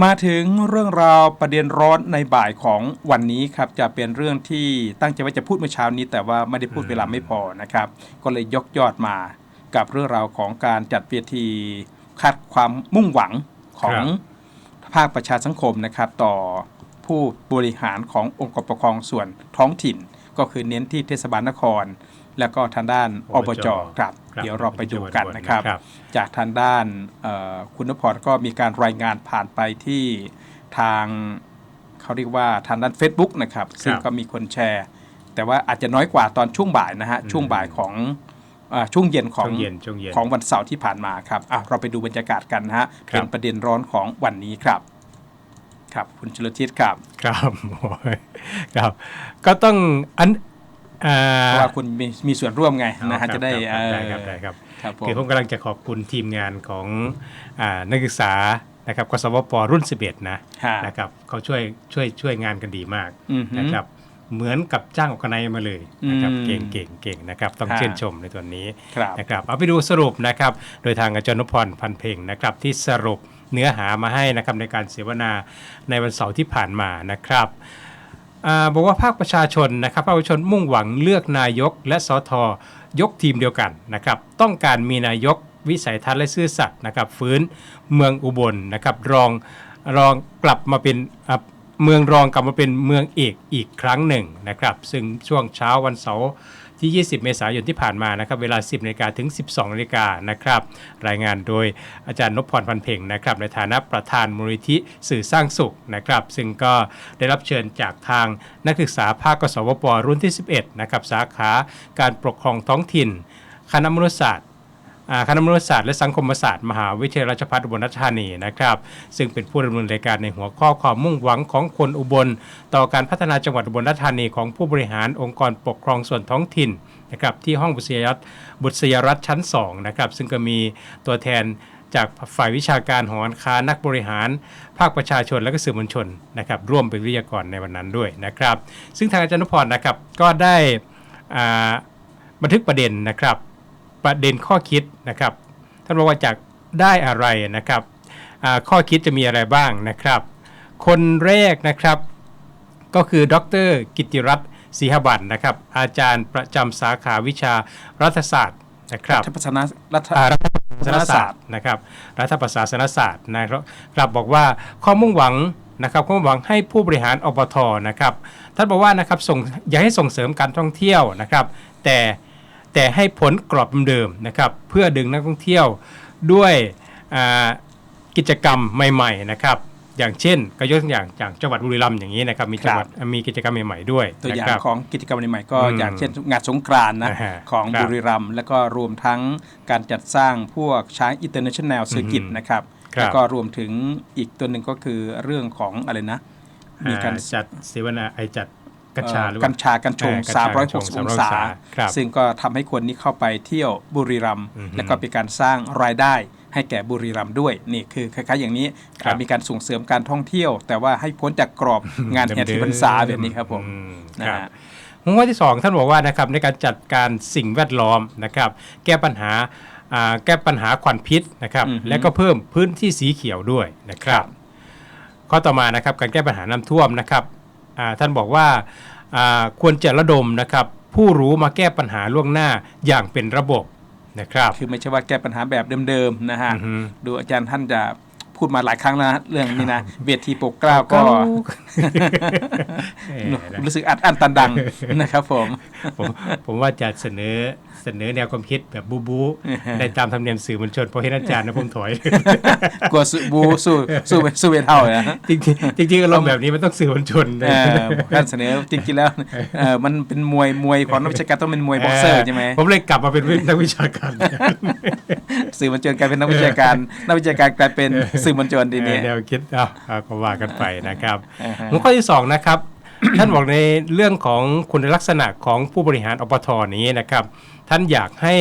มาถึงเรื่องราวประเด็นร้อนในบ่ายของวันนี้ครับจะเป็นเรื่องที่ตั้งใจว่าจะพูดเมื่อเช้านี้ แต่ว่าไม่ได้พูดเวลาไม่พอนะครับ ก็เลยยกยอดมากับเรื่องราวของการจัดเวทีคาดความมุ่งหวังของภาคประชาสังคมนะครับ ต่อผู้บริหารขององค์กรปกครองส่วนท้องถิ่น ก็คือเน้นที่เทศบาลนคร แล้วก็ทางด้านอบจครับเดี๋ยวเราไปดูกันนะครับ จากทางด้านเอ่อคุณนพรก็มีการรายงานผ่านไปที่ทางเขาเรียกว่าทางด้าน Facebook นะครับ ซึ่งก็มีคนแชร์ แต่ว่าอาจจะน้อยกว่าตอนช่วงบ่ายนะฮะช่วงบ่ายของเออช่วงเย็นของช่วงเย็นช่วงเย็นของวันเสาร์ที่ผ่านมาครับอะเราไปดูบรรยากาศกันนะฮะครับเป็นประเด็นร้อนของวันนี้ครับ ครับคุณชลทิศครับ ครับโอ้ยครับ ก็ต้องอันอ่า เพราะว่าคุณมีมีส่วนร่วมไงนะฮะครับจะได้ครับเอ่อได้ครับได้ครับครับผมคือผมกำลังจะขอบคุณทีมงานของอานักศึกษานะครับกสวปรุ่น 11นะฮะนะครับเขาช่วยช่วยช่วยงานกันดีมากอือหือนะครับเหมือนกับจ้างออกไนมาเลยนะครับอืมเก่งเก่งเก่งนะครับต้องฮะชื่นชมในตัวนี้ครับนะครับเอาไปดูสรุปนะครับโดยทางอาจารย์นพพรพันเพ่งนะครับที่สรุปเนื้อหามาให้นะครับในการเสวนาในวันเสาร์ที่ผ่านมานะครับอา บอกว่าภาคประชาชนนะครับภาคประชาชนมุ่งหวังเลือกนายกและสทยกทีมเดียวกันนะครับต้องการมีนายกวิสัยทัศน์และซื่อสัตย์นะครับฟื้นเมืองอุบลนะครับรองรองกลับมาเป็นเมืองรองกลับมาเป็นเมืองเอกอีกครั้งหนึ่งนะครับ ซึ่งช่วงเช้าวันเสาร์ ที่ 20 เมษายนที่ผ่านมานะครับเวลา 10นาฬิกาถึง 12นาฬิกานะครับรายงานโดยอาจารย์นพพรพันเพ่งนะครับในฐานะประธานมูลนิธิสื่อสร้างสุขนะครับซึ่งก็ได้รับเชิญจากทางนักศึกษาภาคกสวปรุ่นที่ 11นะครับสาขาการปกครองท้องถิ่น คณะมนุษยศาสตร์ คณะมนุษยศาสตร์และสังคมศาสตร์มหาวิทยาลัยราชภัฏอุบลราชธานีนะครับ ซึ่งเป็นผู้ดำเนินรายการในหัวข้อความมุ่งหวังของคนอุบล ต่อการพัฒนาจังหวัดอุบลราชธานีของผู้บริหารองค์กรปกครองส่วนท้องถิ่นนะครับที่ห้องบุษยรัตบุษยรัตชั้น2นะครับซึ่งก็มีตัวแทนจากฝ่ายวิชาการหอกาค้านักบริหาร ภาคประชาชนและก็สื่อมวลชนนะครับร่วมเป็นวิทยากรในวันนั้นด้วยนะครับ ซึ่งทางอาจารย์นพพรนะครับก็ได้บันทึกประเด็นนะครับ ประเด็นข้อคิดนะครับท่านบอกว่าจากได้อะไรนะครับอ่าข้อคิดจะมีอะไรบ้างนะครับ คนแรกนะครับก็คือดรกิตติรัตน์ศรีหบันนะครับ อาจารย์ประจำสาขาวิชารัฐศาสตร์นะครับรัฐประศาสนรัฐอ่ารัฐประศาสนศาสตร์นะครับรัฐประศาสนศาสตร์นะครับกลับบอกว่าข้อมุ่งหวังนะครับข้อมุ่งหวังให้ผู้บริหารอบทนะครับท่านบอกว่านะครับส่งอย่าให้ส่งเสริมการท่องเที่ยวนะครับ แต่ แต่ให้ผลกรอบเดิมๆนะครับเพื่อดึงนักท่องเที่ยวด้วยอ่ากิจกรรมใหม่ๆนะครับอย่างเช่นก็ยกตัวอย่างจากจังหวัดบุรีรัมย์อย่างนี้นะครับมีจังหวัดมีกิจกรรมใหม่ๆด้วยตัวอย่างนะครับของกิจกรรมใหม่ๆก็อืมอย่างเช่นงานสงกรานต์นะอ่าฮะของครับบุรีรัมย์แล้วก็รวมทั้งการจัดสร้างพวกช้างอินเตอร์เนชั่นแนลเซอร์กิตอืมนะครับครับแล้วก็รวมถึงอีกตัวหนึ่งก็คือเรื่องของอะไรนะมีการอ่าจัดเสวนาไอจัด กัญชาหรือเอ่อเปกัล่าญชากัญชงเออกัญชากัญชง 360 องศาครับซึ่งก็ทำให้คนนี้เข้าไปเที่ยวบุรีรัมย์อือฮึแล้วก็เป็นการสร้างรายได้ให้แก่บุรีรัมย์ด้วย นี่คือคล้ายๆอย่างนี้ครับมีการส่งเสริมการท่องเที่ยว แต่ว่าให้พ้นจากกรอบงานแห่เทีพรรษาแบบนี้ครับผมอืนะคฮะรับหัวข้อที่ 2 ท่านบอกว่านะครับในการจัดการสิ่งแวดล้อมนะครับ แก้ปัญหาอ่าแก้ปัญหาควันพิษนะครับอือฮึและก็เพิ่มพื้นที่สีเขียวด้วยนะครับ ข้อต่อมานะครับการแก้ปัญหาน้ำท่วมนะครับอ่า ท่านบอกว่าอ่าควรจะระดมนะครับผู้รู้มาแก้ปัญหาล่วงหน้าอย่างเป็นระบบนะครับคือไม่ใช่ว่าแก้ปัญหาแบบเดิมๆนะฮะอือฮึดูอาจารย์ท่านจะ พูดมาหลายครั้งแล้วนะเรื่องนี้นะเวทีปกเกล้าก็เอ่อนะรู้สึกอัดอั้นตันดังนะครับผมผมผมว่าจะเสนอเสนอแนวความคิดแบบบูบูในตามธรรมเนียมสื่อมวลชนพอเห็นอาจารย์นะผมถอยกลัวสู้บูสู้สู้สู้เวทเท่าเลยนะจริงๆจริงๆอารมณ์แบบนี้มันต้องสื่อมวลชนเออการเสนอจริงๆแล้วเออมันเป็นมวยมวยของนักวิชาการต้องเป็นมวยบ็อกเซอร์ใช่ไหมผมเลยกลับมาเป็นนักวิชาการ สื่อมวลชนกลายเป็นนักวิชาการ นักวิชาการกลายเป็นสื่อมวลชนทีนี้แนวคิดเอาก็ว่ากันไปนะครับหัวข้อที่สองนะครับท่านบอกในเรื่องของคุณลักษณะของผู้บริหารอบทนี้นะครับ ท่านอยากให้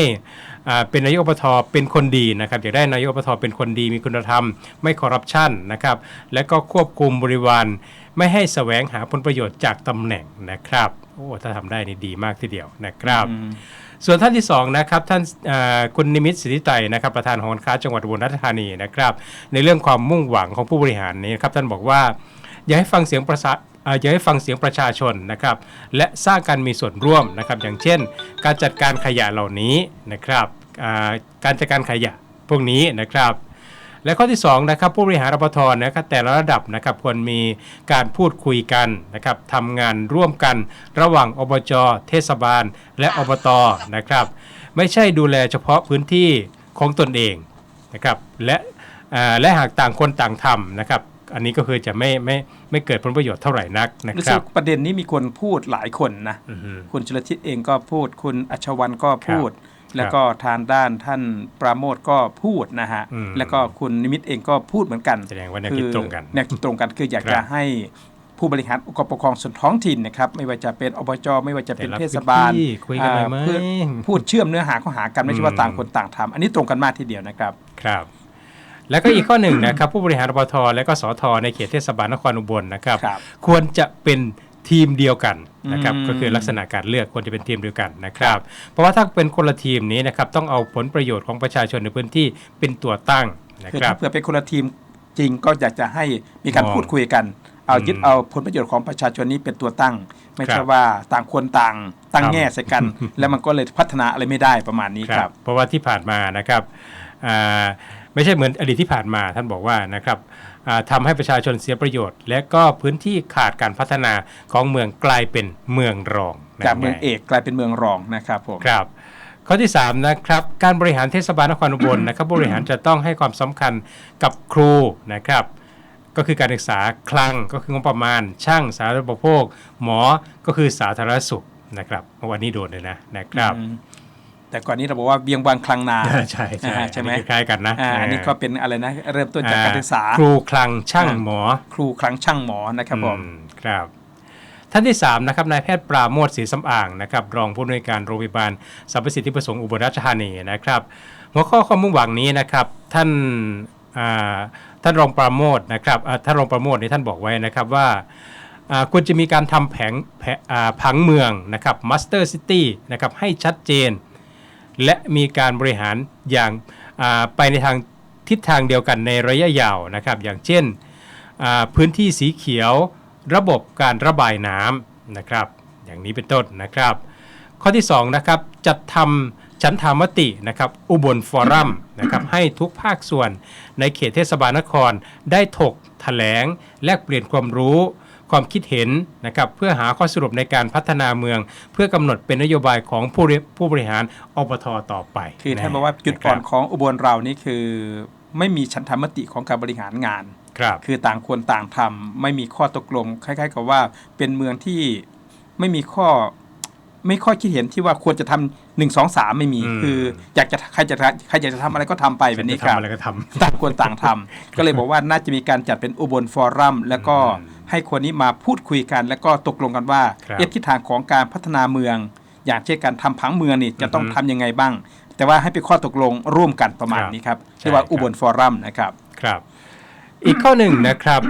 อ่าเป็นนายกอบทเป็นคนดีนะครับอยากได้นายกอบทเป็นคนดีมีคุณธรรม ไม่คอร์รัปชันนะครับ และก็ควบคุมบริวาร ไม่ให้แสวงหาผลประโยชน์จากตำแหน่งนะครับโอ้ถ้าทำได้นี่ดีมากทีเดียวนะครับ ส่วนท่านที่สองนะครับท่านคุณนิมิตสิทธิไตนะครับประธานหอการค้าจังหวัดอุบลราชธานีนะครับในเรื่องความมุ่งหวังของผู้บริหารนี้นะครับท่านบอกว่าอยากให้ฟังเสียงประชาอ่าอยากให้ฟังเสียงประชาชนนะครับและสร้างการมีส่วนร่วมนะครับอย่างเช่น การจัดการขยะเหล่านี้นะครับการจัดการขยะพวกนี้นะครับ และข้อที่2นะครับผู้บริหารรปทนะครับแต่ละระดับนะครับควรมีการพูดคุยกันนะครับทำงานร่วมกันระหว่างอบจ เทศบาล และอบตนะครับ ไม่ใช่ดูแลเฉพาะพื้นที่ของตนเองนะครับและอ่าและหากต่างคนต่างทำนะครับอันนี้ก็คือจะไม่ไม่ไม่เกิดผลประโยชน์เท่าไหร่นักนะรู้คสึรักบประเด็นนี้มีคนพูดหลายคนนะอือฮึคุณชลทิศเองก็พูดคุณอัชวันก็พูด แล้วก็ทางด้านท่านปราโมทก็พูดนะฮะอืมแล้วก็คุณนิมิตเองก็พูดเหมือนกันแสดงว่าแนวคิดตรงกันแนวคิดตรงกันคืออยากครับจะให้ผู้บริหารองค์กรปกครองส่วนท้องถิ่นนะครับไม่ว่าจะเป็นอบจไม่ว่าจะเป็นแต่ละเทศบาลพื้นที่คุยกันหน่อยไหมอ่าเพื่อพูดเชื่อมเนื้อหาเข้าหากันไม่ใช่ว่าอืมต่างคนต่างทำอันนี้ตรงกันมากทีเดียวนะครับครับแล้วก็อีกข้อหนึ่งนะครับผู้บริหารรปทและก็สทในเขตเทศบาลนครอุบลนะครับครับควรจะเป็น ทีมเดียวกันนะครับอืมก็คือลักษณะการเลือกควรจะเป็นทีมเดียวกันนะครับ เพราะว่าถ้าเป็นคนละทีมนี้นะครับต้องเอาผลประโยชน์ของประชาชนในพื้นที่เป็นตัวตั้งนะคือครัถ้าบเผื่อเป็นคนละทีมจริงก็อยากจะให้มีการมองพูดคุยกัน เอาอืมยึดเอาผลประโยชน์ของประชาชนนี้เป็นตัวตั้ง ไม่ครัใช่บว่าต่างคนต่างตั้งครับแง่ใส่กัน แล้วมันก็เลยพัฒนาอะไรไม่ได้ประมาณนี้คครัรับบเพราะว่าที่ผ่านมานะครับอ่า ไม่ใช่เหมือนอดีตที่ผ่านมาท่านบอกว่านะครับอ่าทำให้ประชาชนเสียประโยชน์ และก็พื้นที่ขาดการพัฒนาของเมืองกลายเป็นเมืองรองนั่นจากเมืองไเอกกลายเป็นเมืองรองนะครับผมครับข้อที่3นะครับการบริหารเทศบาลนครอุบลนะครับบริหารจะต้องให้ความสำคัญกับครูนะครับก็คือการศึกษาคลังก็คืองบประมาณ ช่างสาธารณูปโภค หมอก็คือสาธารณสุขนะครับวันนี้โดนเลยนะนะครับอืม แต่ก่อนนี้เราบอกว่าเบียงบางคลังนาใช่ใช่อ่าใช่ไหมอันนี้คล้ายๆกันนะอ่าอันนี้ก็เป็นอะไรนะเริ่มต้นจากการศึกษาอ่ครูคลังช่างอ่าหมอ ครูคลังช่างหมอนะครับผมอืมครับท่านที่3นะครับนายแพทย์ปราโมทศรีสำอางนะครับรองผู้อำนวยการโรงพยาบาลสรรพสิทธิประสงค์อุบลราชธานีนะครับหัวข้อความมุ่งหวังนี้นะครับท่านอ่าท่านรองปราโมทนะครับอ่าท่านรองปราโมทนี่ท่านบอกไว้นะครับว่าอ่าควรจะมีการทำแผงแผอ่าผังเมืองนะครับมัสเตอร์ซิตี้นะครับให้ชัดเจน และมีการบริหารอย่างไปในทางทิศทางเดียวกันในระยะยาวนะครับ อย่างเช่นพื้นที่สีเขียวระบบการระบายน้ำนะครับ อย่างนี้เป็นต้นนะครับ ข้อที่2นะครับจัดทำฉันทามตินะครับอุบลฟอรัมนะครับให้ทุกภาคส่วนในเขตเทศบาลนครได้ถกแถลง แลกเปลี่ยนความรู้ ความคิดเห็นนะครับเพื่อหาข้อสรุปในการพัฒนาเมือง เพื่อกำหนดเป็นนโยบายของผู้ริผู้บริหารอบทต่อไป คือท่านะบอกว่าจุดอ่อนครับของอุบลเรานี่คือ ไม่มีฉันทามติของการบริหารงานครับคือต่างคนต่างทำไม่มีข้อตกลงคล้าย ๆ กับว่าเป็นเมืองที่ไม่มีข้อไม่ข้อคิดเห็นที่ว่าควรจะทำหนึ่งสองสามไม่มีอืมคืออยากจะใครจะใครอยากจะทำอะไรก็ทำไปแบบนี้ครับทำอะไรก็ทำต่างคนต่างทำก็เลยบอกว่าน่าจะมีการจัดเป็นอุบลฟอรัม แล้วก็อืม ให้คนนี้มาพูดคุยกัน แล้วก็ตกลงกันว่าครับ เอะทิศทางของการพัฒนาเมือง อย่างเช่นการทำผังเมืองนี่จะต้องอือฮึทำยังไงบ้าง แต่ว่าให้เป็นข้อตกลงร่วมกันประมาณครับนี้ครับใช่เรียกว่าครับอุบลฟอรัมนะครับ ครับ อีกข้อหนึ่งนะครับ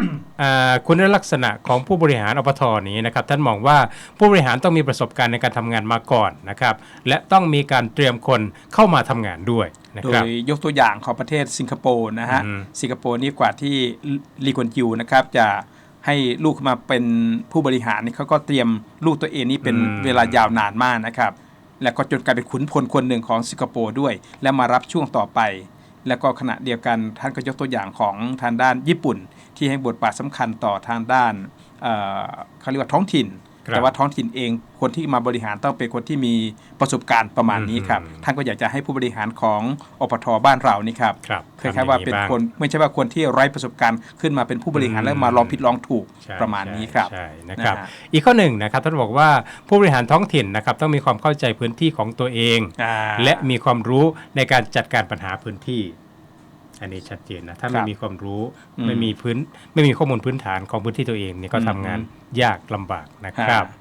อ่าคุณลักษณะของผู้บริหารอปทนี้นะครับ ท่านมองว่าผู้บริหารต้องมีประสบการณ์ในการทำงานมาก่อนนะครับ และต้องมีการเตรียมคนเข้ามาทำงานด้วยนะโดครับ ยยกตัวอย่างของประเทศสิงคโปร์นะฮะ อืมสิงคโปร์นี่กว่าที่ลีกวนยูนะครับจะ ให้ลูกมาเป็นผู้บริหารนี่เขาก็เตรียมลูกตัวเองนี่เป็นอืมเวลายาวนานมากนะครับ แล้วก็จนกลายเป็นขุนพลคนหนึ่งของสิงคโปร์ด้วย และมารับช่วงต่อไป แล้วก็ขณะเดียวกันท่านก็ยกตัวอย่างของทางด้านญี่ปุ่น ที่ให้บทบาทสำคัญต่อทางด้านเอ่อเขาเรียกว่าท้องถิ่นครับ แต่ว่าท้องถิ่นเองคนที่มาบริหารต้องเป็นคนที่มีประสบการณ์ประมาณนี้ครับอืมท่านก็อยากจะให้ผู้บริหารของอปทบ้านเรานี่ครับครับคล้ายๆว่าเป็นคนไม่ใช่ว่าคนที่ไร้ประสบการณ์ขึ้นมาเป็นผู้บริหารอืมแล้วมาลองผิดลองถูกใช่ประมาณนี้ครับใช่นะครับนะฮะอีกข้อหนึ่งนะครับท่านบอกว่าผู้บริหารท้องถิ่นนะครับต้องมีความเข้าใจพื้นที่ของตัวเองอ่าและมีความรู้ในการจัดการปัญหาพื้นที่ อันนี้ชัดเจนนะถ้าคไม่รับมีความรู้อืมไม่มีพื้นไม่มีข้อมูลพื้นฐานของพื้นที่ตัวเองเนี่ยก็อืมทำงานยากลำบากนะครับอ่า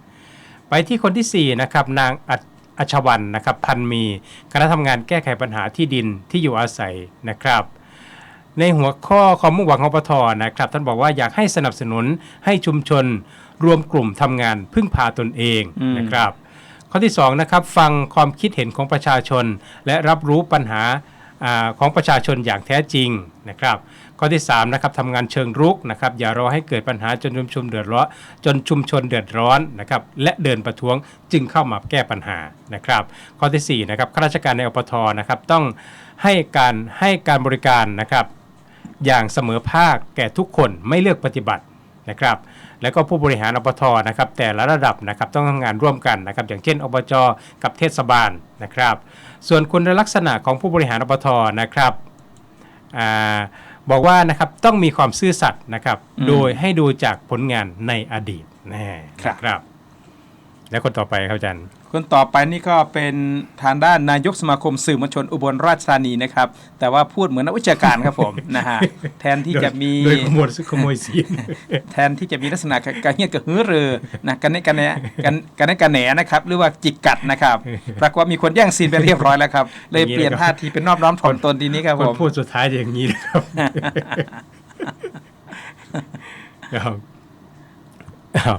ไปที่คนที่4นะครับนางอัจอัชวันนะครับพันมีคณะทำงานแก้ไขปัญหาที่ดินที่อยู่อาศัยนะครับในหัวข้อความมุ่งหวังของปทนะครับ ท่านบอกว่าอยากให้สนับสนุนให้ชุมชนรวมกลุ่มทำงานพึ่งพาตนเองอืมนะครับ ข้อที่2นะครับฟังความคิดเห็นของประชาชน และรับรู้ปัญหาอา ของประชาชนอย่างแท้จริงนะครับ ข้อที่3นะครับทำงานเชิงรุกนะครับอย่ารอให้เกิดปัญหาจนชุมชนเดือดร้อนจนชุมชนเดือดร้อนนะครับและเดินประท้วงจึงเข้ามาแก้ปัญหานะครับ ข้อที่4นะครับข้าราชการในอปทนะครับต้องให้การให้การบริการนะครับอย่างเสมอภาคแก่ทุกคนไม่เลือกปฏิบัตินะครับแล้วก็ผู้บริหารอบตนะครับแต่ละระดับนะครับต้องทำงานร่วมกันนะครับอย่างเช่นอบจกับเทศบาลนะครับ ส่วนคุณลักษณะของผู้บริหารอบตนะครับอาบอกว่านะครับต้องมีความซื่อสัตย์นะครับอืมโดยให้ดูจากผลงานในอดีตแน่ครับนะครับ แล้วคนต่อไปครับอาจารย์ คนต่อไปนี่ก็เป็นทางด้านนายกสมาคมสื่อมวลชนอุบลราชธานีนะครับ แต่ว่าพูดเหมือนนักวิชาการครับผมนะฮะแทนที่จะมีโดยขโมยขโมยซีนแทนที่จะมีลักษณะการเงียบกระหือรือนะกันแน่กันแหนกันกันแน่กันแหนนะครับหรือว่าจิกกัดนะครับปรากฏว่ามีคนแย่งซีนไปเรียบร้อยแล้วครับ เลยเปลี่ยนท่าทีเป็นนอบน้อมถ่อมตนทีนี้ครับคผนมพูดสุดท้ายจะอย่างนี้นะครับครับอ้าว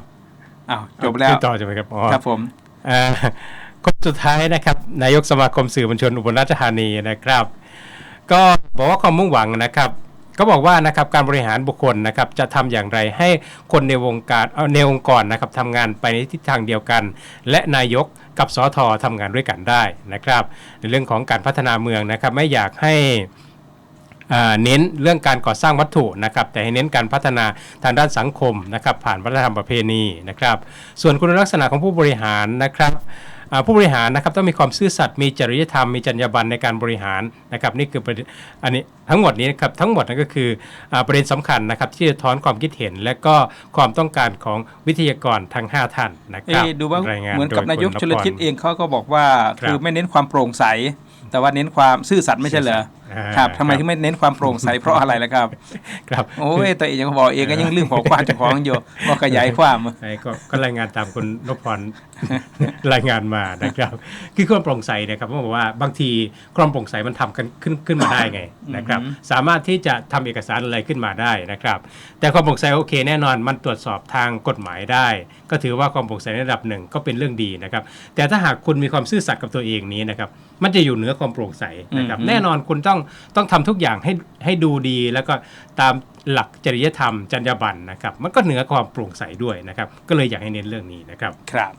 อ้าวจบแล้วต่อจะไหมครับอ๋อครับผมอ่า คนสุดท้ายนะครับนายกสมาคมสื่อมวลชนอุบลราชธานีนะครับ ก็บอกว่าความมุ่งหวังนะครับก็บอกว่านะครับการบริหารบุคคลนะครับจะทำอย่างไรให้คนในวงการในองค์กรนะครับทำงานไปในทิศทางเดียวกัน และนายกกับสอทอทำงานด้วยกันได้นะครับ ในเรื่องของการพัฒนาเมืองนะครับไม่อยากให้ เน้นเรื่องการก่อสร้างวัตถุนะครับแต่ให้เน้นการพัฒนาทางด้านสังคมนะครับผ่านวัฒนธรรมประเพณีนะครับส่วนคุณลักษณะของผู้บริหารนะครับอ่าผู้บริหารนะครับต้องมีความซื่อสัตย์มีจริยธรรมมีจรรยาบรรณในการบริหารนะครับนี่คือประเด็นอันนี้ทั้งหมดนี้นะครับทั้งหมดนั่นก็คืออาประเด็นสำคัญนะครับที่จะท้อนความคิดเห็น และก็ความต้องการของวิทยากรทั้ง 5 ท่านนะคเอ๊รับะดูว่ารายงเหมือนกับโดนายกคุณชลทิศพรเองเขาก็บอกว่าครับคือไม่เน้นความโปร่งใส แต่ว่าเน้นความซื่อสัตย์ไม่ใช่เหรออ่า ครับทำไมครับถึงไม่เน้นความโปร่งใสเพราะอะไรล่ะครับ ครับโอ้ยตัวเองยังบอกเองก็ยังลืมของความเจ้าของอยู่ว่าขยายความไอ้ก็ก็รายงานตามคุณนพพรรายงานมานะครับ คือความโปร่งใสเนะครับผมบอกว่าบางทีความโปร่งใสมันทำกันขึ้นขึ้นมาได้ไงนะครับอือฮึสามารถที่จะทำเอกสารอะไรขึ้นมาได้นะครับ แต่ความโปร่งใสโอเค แน่นอนมันตรวจสอบทางกฎหมายได้ ก็ถือว่าความโปร่งใสในระดับหนึ่งก็เป็นเรื่องดีนะครับ แต่ถ้าหากคุณมีความซื่อสัตย์กับตัวเองนี้นะครับ มันจะอยู่เหนือความโปร่งใสนะครับอือฮึแน่นอนคุณต้องต้องทำทุกอย่างให้ให้ดูดี แล้วก็ตามหลักจริยธรรมจรรยาบรรณนะครับมันก็เหนือความโปร่งใสด้วยนะครับ ก็เลยอยากให้เน้นเรื่องนี้นะครับ ครับ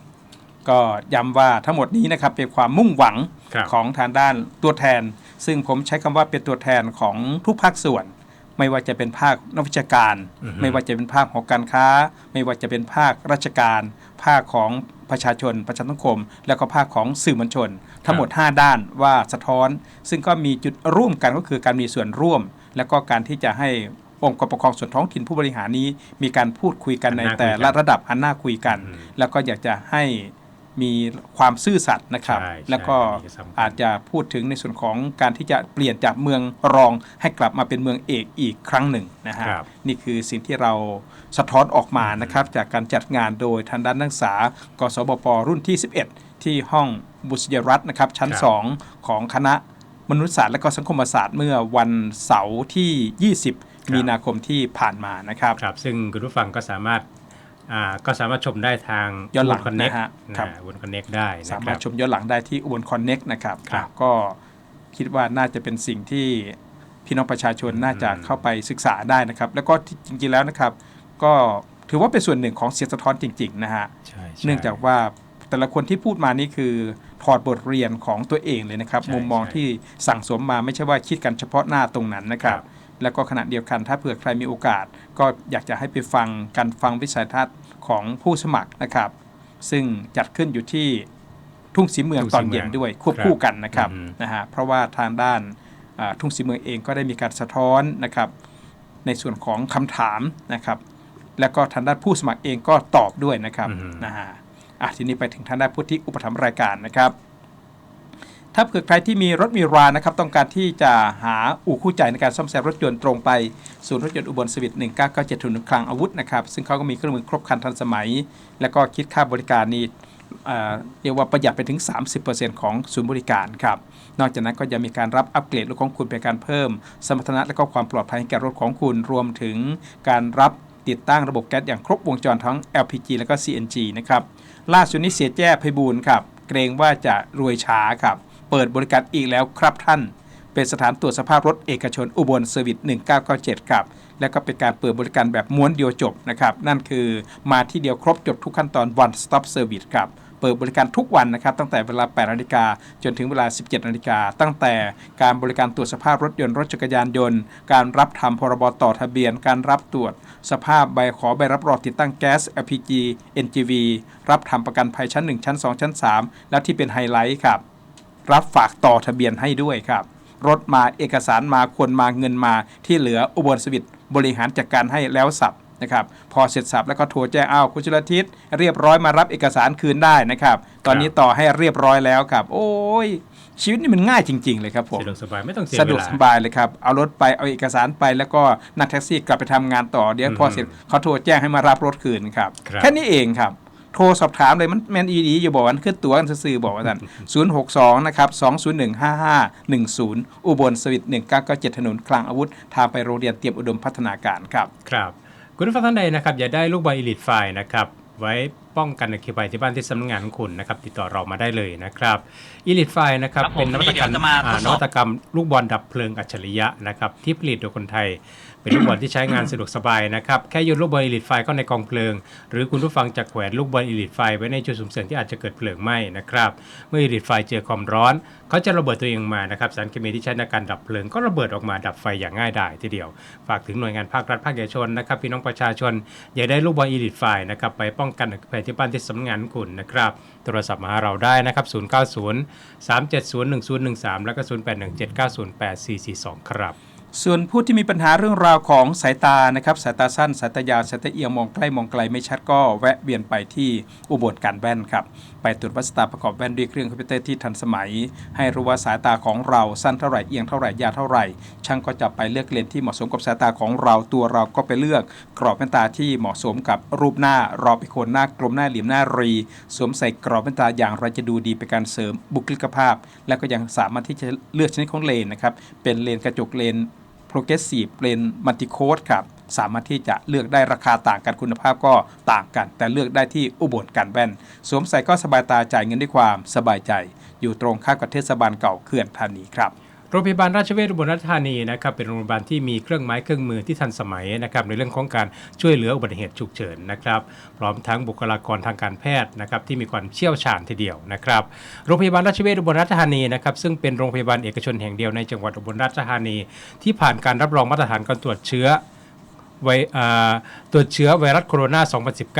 ก็ย้ำว่าทั้งหมดนี้นะครับเป็นความมุ่งหวังครับของทางด้านตัวแทน ซึ่งผมใช้คำว่าเป็นตัวแทนของทุกภาคส่วน ไม่ว่าจะเป็นภาคนักวิชาการ อือฮึ ไม่ว่าจะเป็นภาคของการค้า ไม่ว่าจะเป็นภาคราชการ ภาคของ ประชาชน ประชาสังคม แล้วก็ภาคของสื่อมวลชน ทั้งหมด 5 ด้านว่าสะท้อน ซึ่งก็มีจุดร่วมกันก็คือการมีส่วนร่วม แล้วก็การที่จะให้องค์กรปกครองส่วนท้องถิ่นผู้บริหารนี้ มีการพูดคุยกันในหันหน้าคุยกันแต่ละระดับหันหน้าคุยกันอืมแล้วก็อยากจะให้ มีความซื่อสัตย์นะครับ ใช่ใช่แล้วก็อันนี้สำคัญ อาจจะพูดถึงในส่วนของการที่จะเปลี่ยนจากเมืองรองให้กลับมาเป็นเมืองเอกอีกครั้งหนึ่งนะฮะ ครับนี่คือสิ่งที่เราสะท้อนออกมานะครับ จากการจัดงานโดยทางด้านนักศึกษากสบปรุ่นที่ 11 ที่ห้องบุษยรัตน์นะครับ ชั้น ครับ 2 ของคณะมนุษยศาสตร์และก็สังคมศาสตร์เมื่อวันเสาร์ที่ 20 มีนาคมที่ผ่านมานะครับ ครับซึ่งคุณผู้ฟังก็สามารถ อ่าก็สามารถชมได้ทางย้อนหลังคอนเน็กนะฮะครับวนคอนเน็กได้นะสาคมารรัถบชมย้อนหลังได้ที่อุบลคอนเน็กนะครับครับก็คิดว่าน่าจะเป็นสิ่งที่พี่น้องประชาชนน่าจะเข้าไปศึกษาได้นะครับ แล้วก็ที่จริงๆแล้วนะครับ ก็ถือว่าเป็นส่วนหนึ่งของเสียงสะท้อนจริง ๆ นะฮะใช่ใช่เนื่องจากว่าแต่ละคนที่พูดมานี่คือถอดบทเรียนของตัวเองเลยนะครับใช่มุมมองใช่ที่สั่งสมมาไม่ใช่ว่าคิดกันเฉพาะหน้าตรงนั้นนะครับครับ แล้วก็ขณะเดียวกันถ้าเผื่อใครมีโอกาส ก็อยากจะให้ไปฟังการฟังวิสัยทัศน์ของผู้สมัครนะครับ ซึ่งจัดขึ้นอยู่ที่ทุ่งสีเมืองทุ่งศรีตอนเย็นเมืองด้วยควบคู่กันนะครับอืมนะฮะเพราะว่าทางด้านอ่าทุ่งสีเมืองเองก็ได้มีการสะท้อนนะครับ ในส่วนของคำถามนะครับ แล้วก็ทางด้านผู้สมัครเองก็ตอบด้วยนะครับอืมนะฮะอะทีนี้ไปถึงทางด้านผู้ที่อุปถัมภ์รายการนะครับ ถ้าเผื่อใครที่มีรถมีรานะครับต้องการที่จะหาอู่คู่ใจในการซ่อมแซมรถยนต์ตรงไปศูนย์รถยนต์อุบลสวิต1997ทุนคลังอาวุธนะครับซึ่งเขาก็มีเครื่องมือครบครันทันสมัย แล้วก็คิดค่าบริการนี่เรียกว่าประหยัดไปถึง 30%ของศูนย์บริการครับ นอกจากนั้นก็ยังมีการรับอัปเกรดรถของคุณเป็นการเพิ่ม สมรรถนะและก็ความปลอดภัยให้แก่รถของคุณ รวมถึงการรับติดตั้งระบบแก๊สอย่างครบวงจรทั้ง LPG และก็ CNG นะครับ ล่าสุดนี้เสียแจ้ไพบูลครับ เกรงว่าจะรวยช้าครับ เปิดบริการอีกแล้วครับท่าน เป็นสถานตรวจสภาพรถเอกชนอุบลเซอร์วิส 1997 ครับ และก็เป็นการเปิดบริการแบบม้วนเดียวจบนะครับ นั่นคือมาที่เดียวครบจบทุกขั้นตอน one stop service ครับเปิดบริการทุกวันนะครับตั้งแต่เวลา 8 นาฬิกาจนถึงเวลา 17 นาฬิกาตั้งแต่การบริการตรวจสภาพรถยนต์รถจักรยานยนต์ การรับทำพรบต่อทะเบียน การรับตรวจ สภาพใบขอใบรับรองติดตั้งแก๊ส LPG NGV รับทำประกันภัยชั้น 1 ชั้น 2 ชั้น 3 และที่เป็นไฮไลท์ครับ รับฝากต่อทะเบียนให้ด้วยครับ รถมาเอกสารมาคนมาเงินมาที่เหลืออุบลสวิตบริหารจัดการให้แล้วสับนะครับพอเสร็จสับแล้วก็โทรแจ้งอ้าวคุณชลทิศเรียบร้อยมารับเอกสารคืนได้นะครับ ตอนนี้ต่อให้เรียบร้อยแล้วครับ โอ้ยชีวิตนี่มันง่ายจริง ๆ เลยครับผมสะดวกสบายไม่ต้องเสียสะเวดวกลาสบายเลยครับเอารถไปเอาเอกสารไปแล้วก็นั่งแท็กซี่กลับไปทำงานต่อเดี๋ยวพอเสร็จเขาโทรแจ้งให้มารับรถคืนครับครับแค่นี้เองครับ โทรสอบถามเลยมันแมนอีดีอยู่บอกว่าขึ้นตัวกันซื่อๆบอกว่าท่าน062นะครับ201 5510อุบลสวิต1997ถนนคลังอาวุธ ทางไปโรงเรียนเตรียมอุดมพัฒนาการครับ ครับ คุณผู้ฟังท่านใดนะครับ อยากได้ลูกบอลอีลิทไฟนะครับ ไว้ ป้องกันอัคคีภัยที่บ้านที่สำนักงานของคุณนะครับติดต่อเรามาได้เลยนะครับอีลิทไฟนะครับครับผมเป็นนวัตกรรมเดี๋ยวจะมาอ่าทดสอบนวัตกรรมลูกบอลดับเพลิงอัจฉริยะนะครับที่ผลิตโดยคนไทยเป็นลูกบอลที่ใช้งานสะดวกสบายนะครับแค่โยนลูกบอลอีลิทไฟเข้าในกองเพลิง หรือคุณผู้ฟังจะแขวนลูกบอลอีลิทไฟไว้ในจุดสุ่มเสี่ยงที่อาจจะเกิดเพลิงไหม้นะครับเมื่ออีลิทไฟเจอความร้อนเขาจะระเบิดตัวเองออกมานะครับสารเคมีที่ใช้ในการดับเพลิง ก็ระเบิดออกมาดับไฟอย่างง่ายดายทีเดียว ฝากถึงหน่วยงานภาครัฐภาคเอกชนนะครับพี่น้องประชาชนอยากได้ลูกบอลอีลิทไฟนะครับไปป้องกันอัคคีภัยที่บ้านที่สำนักงานคุณนะครับ โทรศัพท์มาหาเราได้นะครับ 090 370 1013 แล้วก็ 0817908442 ครับ ส่วนผู้ที่มีปัญหาเรื่องราวของสายตานะครับสายตาสั้นสายตายาวสายตาเอียงมองใกล้มองไกลไม่ชัดก็แวะเวียนไปที่อุบลการแว่นครับไปตรวจวัดสายตาประกอบแว่นด้วยเครื่องคอมพิวเตอร์ที่ทันสมัย ให้รู้ว่าสายตาของเราสั้นเท่าไหร่เอียงเท่าไหร่ยาวเท่าไหร่ ช่างก็จะไปเลือกเลนส์ที่เหมาะสมกับสายตาของเราตัวเราก็ไปเลือก กรอบแว่นตาที่เหมาะสมกับรูปหน้ารอไปโคนหน้ากลมหน้าเหลี่ยมหน้ารี สวมใส่กรอบแว่นตาอย่างไรจะดูดีเป็นการเสริมบุคลิกภาพ และก็ยังสามารถที่จะเลือกชนิดของเลนนะครับเป็นเลนกระจกเลน Progressive เลนมัลติโคดครับสามารถที่จะเลือกได้ราคาต่างกันคุณภาพก็ต่างกัน แต่เลือกได้ที่อุบลกันแว่น สวมใส่ก็สบายตาจ่ายเงินด้วยความสบายใจ อยู่ตรงข้ามกับเทศบาลเก่าเขื่อนธานีครับ โรงพยาบาลราชเวชอุบลราชธานีนะครับเป็นโรงพยาบาลที่มีเครื่องไม้เครื่องมือที่ทันสมัยนะครับในเรื่องของการช่วยเหลืออุบัติเหตุฉุกเฉินนะครับ พร้อมทั้งบุคลากรทางการแพทย์นะครับที่มีความเชี่ยวชาญทีเดียวนะครับโรงพยาบาลราชเวชอุบลราชธานีนะครับซึ่งเป็นโรงพยาบาลเอกชนแห่งเดียวในจังหวัดอุบลราชธานี ที่ผ่านการรับรองมาตรฐานการตรวจเชื้อ ไวตรวจเชื้อไวรัสโคโรน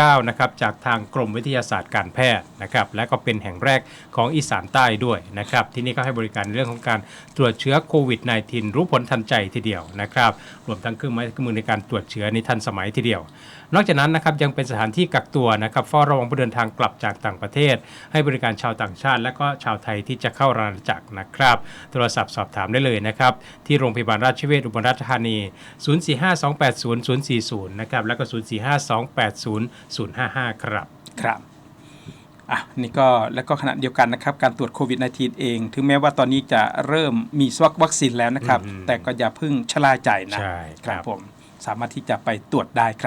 า 2019 นะครับจากทางกรมวิทยาศาสตร์การแพทย์นะครับและก็เป็นแห่งแรกของอีสานใต้ด้วยนะครับที่นี่ก็ให้บริการเรื่องของการตรวจเชื้อโควิด -19 รู้ผลทันใจทีเดียวนะครับรวมทั้งเครื่องไม้เครื่องมือในการตรวจเชื้อนี้ทันสมัยทีเดียวนอกจากนั้นนะครับยังเป็นสถานที่กักตัวนะครับเฝ้าระวังผู้เดินทางกลับจากต่างประเทศ ให้บริการชาวต่างชาติ และก็ชาวไทยที่จะเข้าราชอาณจักรนะครับโทรศัพท์สอบถามได้เลยนะครับที่โรงพยาบาลราชเวชอุบลราชธานี 045280 040 นะครับ แล้วก็ 045280 055 ครับ ครับอะนี่ก็แล้วก็ขณะเดียวกันนะครับการตรวจโควิด -19 เอง ถึงแม้ว่าตอนนี้จะเริ่มมีสวัควัคซีนแล้วนะครับ อืม แต่ก็อย่าเพิ่งชะล่าใจนะใช่ ครับผม สามารถที่จะไปตรวจได้ครับ